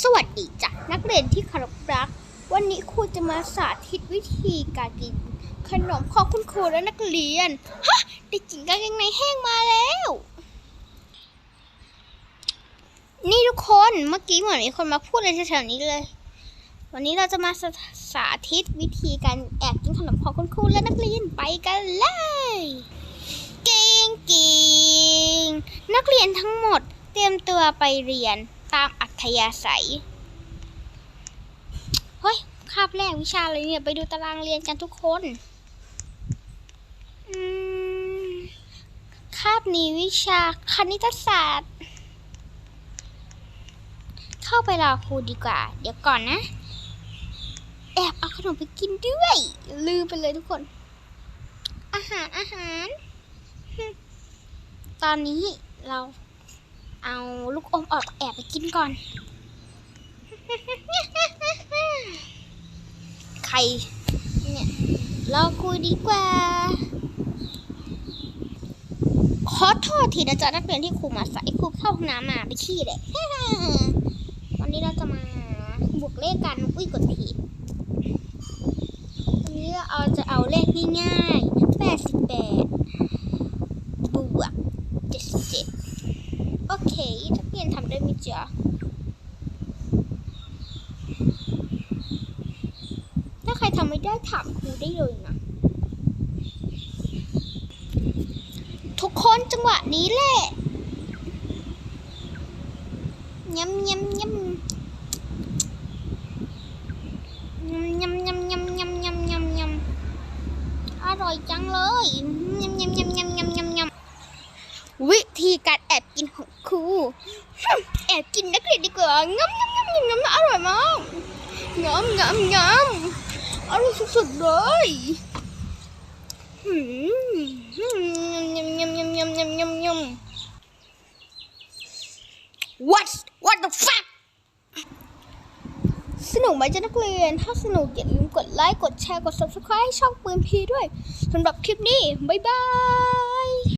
สวัสดีจ้ะนักเรียนที่คารพรัก วันนี้ครูจะมาสาธิตวิธีการกิน ขนมของคุณครูและนักเรียน ฮะได้กินกางเกงในแห้งมาแล้ว นี่ทุกคนเมื่อกี้เหมือนมีคนมาพูดอะไรแถวๆนี้เลย วันนี้เราจะมาสาสาธิตวิธีการแอบกินขนมของคุณครูและนักเรียนไปกันเลยเก่งกิงนักเรียนทั้งหมดเตรียมตัวไปเรียน ตามอัธยาศัย เฮ้ย คาบแรกวิชาอะไรเนี่ย ไปดูตารางเรียนกันทุกคนคาบนี้วิชาคณิตศาสตร์ เข้าไปรอครูดีกว่า เดี๋ยวก่อนนะ แอบเอาขนมไปกินด้วย ลืมไปเลยทุกคน อาหารอาหาร ตอนนี้เราเอา กอมออกแอบไปกินก่อนใครเนี่ยเราคุยดีกว่า ขอโทษทีนะจ๊ะนักเรียนที่ครูมาใส่ครูเข้าห้องน้ำมาไปขี้เลยวันนี้เราจะมาบวกเลขกันอุ้ยกดผิดวันนี้เราจะเอาเลขง่าย จ้ะถ้าใครทำไม่ได้ถามครูได้เลยนะ ทุกคนจังหวะนี้แหละย้ำยำยำยำยำยำยำยำยำยำอร่อยจังเลยยำยำยำยำยำยำยำวิธีการแอบกินของ รู แอบกินนักเรียนดีกว่างำงำงำงำงำอร่อยมากงำงำงำอร่อยสุดๆเลยหืมยำยำยำยำยำยำยำ What What the fuck สนุกไหมจ๊ะนักเรียน ถ้าสนุกอย่าลืมกดไลค์ กดแชร์ กด subscribe ให้ช่องปืนพีด้วยสำหรับคลิปนี้ บ๊ายบาย